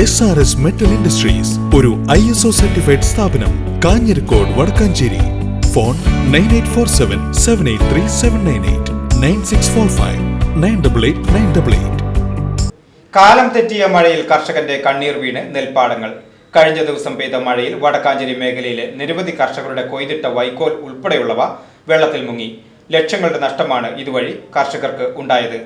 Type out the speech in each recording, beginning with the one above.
S R S metal industries ഒരു I S O certified സ്ഥാപനം Kanjirakode Vadakkanchery. Phone nine eight four seven seven eight three seven nine eight nine six four five nine double eight nine double eight കാലം തെറ്റിയ മഴയിൽ കർഷകന്റെ കണ്ണീർ വീണ് നെൽപ്പാടങ്ങൾ. കഴിഞ്ഞ ദിവസം പെയ്ത മഴയിൽ വടക്കാഞ്ചേരി മേഖലയിലെ നിരവധി കർഷകരുടെ കൊയ്തിട്ട വൈക്കോൽ ഉൾപ്പെടെയുള്ളവ വെള്ളത്തിൽ മുങ്ങി. ലക്ഷങ്ങളുടെ നഷ്ടമാണ് ഇതുവഴി കർഷകർക്ക് ഉണ്ടായത്.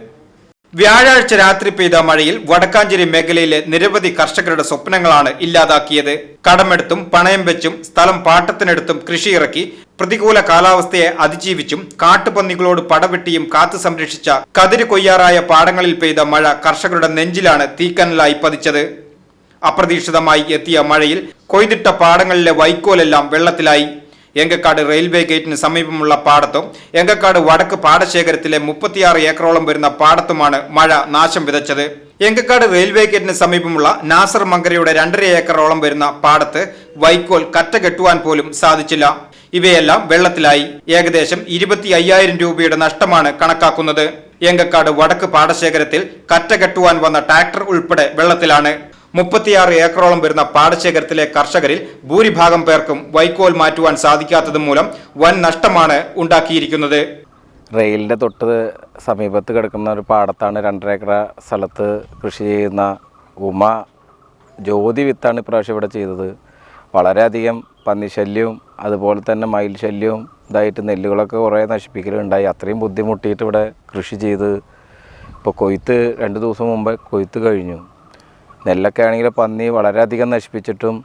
വ്യാഴാഴ്ച രാത്രി പെയ്ത മഴയിൽ വടക്കാഞ്ചേരി മേഖലയിലെ നിരവധി കർഷകരുടെ സ്വപ്നങ്ങളാണ് ഇല്ലാതാക്കിയത്. കടമെടുത്തും പണയം വെച്ചും സ്ഥലം പാട്ടത്തിനെടുത്തും കൃഷിയിറക്കി പ്രതികൂല കാലാവസ്ഥയെ അതിജീവിച്ചും കാട്ടുപന്നികളോട് പടവെട്ടിയും കാത്തു സംരക്ഷിച്ച കതിര് കൊയ്യാറായ പാടങ്ങളിൽ പെയ്ത മഴ കർഷകരുടെ നെഞ്ചിലാണ് തീക്കനലായി പതിച്ചത്. അപ്രതീക്ഷിതമായി എത്തിയ മഴയിൽ കൊയ്തിട്ട പാടങ്ങളിലെ വൈക്കോലെല്ലാം വെള്ളത്തിലായി. എങ്കക്കാട് റെയിൽവേ ഗേറ്റിന് സമീപമുള്ള പാടത്തും എങ്കക്കാട് വടക്ക് പാടശേഖരത്തിലെ മുപ്പത്തിയാറ് ഏക്കറോളം വരുന്ന പാടത്തുമാണ് മഴ നാശം വിതച്ചത്. എങ്കക്കാട് റെയിൽവേ ഗേറ്റിന് സമീപമുള്ള നാസർ മങ്കരയുടെ രണ്ടര ഏക്കറോളം വരുന്ന പാടത്ത് വൈക്കോൽ കറ്റ കെട്ടുവാൻ പോലും സാധിച്ചില്ല. ഇവയെല്ലാം വെള്ളത്തിലായി. ഏകദേശം ഇരുപത്തി അയ്യായിരം രൂപയുടെ നഷ്ടമാണ് കണക്കാക്കുന്നത്. എങ്കക്കാട് വടക്ക് പാടശേഖരത്തിൽ കറ്റ കെട്ടുവാൻ വന്ന ട്രാക്ടർ ഉൾപ്പെടെ വെള്ളത്തിലാണ്. മുപ്പത്തിയാറ് ഏക്കറോളം വരുന്ന പാടശേഖരത്തിലെ കർഷകരിൽ ഭൂരിഭാഗം പേർക്കും വൈക്കോൽ മാറ്റുവാൻ സാധിക്കാത്തത് മൂലം വൻ നഷ്ടമാണ് ഉണ്ടാക്കിയിരിക്കുന്നത്. റെയിലിന്റെ തൊട്ട് സമീപത്ത് കിടക്കുന്ന ഒരു പാടത്താണ് രണ്ടര ഏക്കർ സ്ഥലത്ത് കൃഷി ചെയ്യുന്ന ഉമ ജ്യോതി വിത്താണ് ഇപ്രാവശ്യം ഇവിടെ ചെയ്തത്. വളരെയധികം പന്നിശല്യവും അതുപോലെ തന്നെ മയിൽ ശല്യവും ഇതായിട്ട് നെല്ലുകളൊക്കെ കുറേ നശിപ്പിക്കലുണ്ടായി. അത്രയും ബുദ്ധിമുട്ടിയിട്ട് ഇവിടെ കൃഷി ചെയ്ത് ഇപ്പോൾ കൊയ്ത്ത് രണ്ട് ദിവസം മുമ്പ് കൊയ്ത്ത് കഴിഞ്ഞു. നെല്ലൊക്കെ ആണെങ്കിൽ പന്നി വളരെയധികം നശിപ്പിച്ചിട്ടും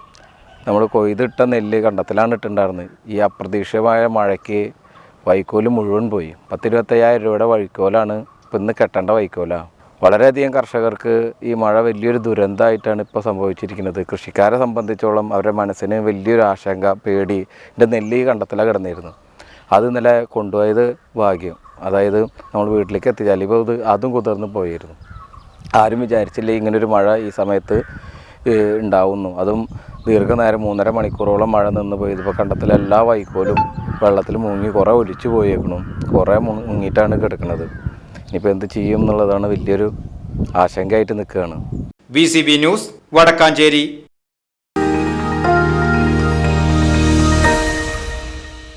നമ്മൾ കൊയ്തിട്ട നെല്ല് കണ്ടത്തിലാണ് ഇട്ടുണ്ടായിരുന്നത്. ഈ അപ്രതീക്ഷിതമായ മഴയ്ക്ക് വൈക്കോൽ മുഴുവൻ പോയി. പത്തിരുപത്തയ്യായിരം രൂപയുടെ വൈക്കോലാണ് ഇപ്പം ഇന്ന് കെട്ടേണ്ട വൈക്കോലാണ് വളരെയധികം കർഷകർക്ക് ഈ മഴ വലിയൊരു ദുരന്തമായിട്ടാണ് ഇപ്പോൾ സംഭവിച്ചിരിക്കുന്നത്. കൃഷിക്കാരെ സംബന്ധിച്ചോളം അവരുടെ മനസ്സിന് വലിയൊരു ആശങ്ക പേടി എന്റെ നെല്ല് ഈ കണ്ടത്തിലാണ് കിടന്നിരുന്നു അത് ഇന്നലെ കൊണ്ടുപോയത് ഭാഗ്യം. അതായത് നമ്മൾ വീട്ടിലേക്ക് എത്തിച്ചാൽ ഇപ്പോൾ ഇത് അതും കുതിർന്ന് പോയിരുന്നു. ആരും വിചാരിച്ചില്ല ഇങ്ങനൊരു മഴ ഈ സമയത്ത് ഉണ്ടാവുന്നു. അതും ദീർഘനേരം മൂന്നര മണിക്കൂറോളം മഴ നിന്ന് പോയി. ഇതിപ്പോൾ എല്ലാ വൈക്കോലും വെള്ളത്തിൽ മുങ്ങി കുറേ ഒലിച്ചു പോയേക്കണു. കുറേ മുങ്ങ- മുങ്ങിയിട്ടാണ് കിടക്കുന്നത് ഇനിയിപ്പോൾ എന്ത് ചെയ്യും എന്നുള്ളതാണ് വലിയൊരു ആശങ്കയായിട്ട് നിൽക്കുകയാണ്. V news Vadakkanchery.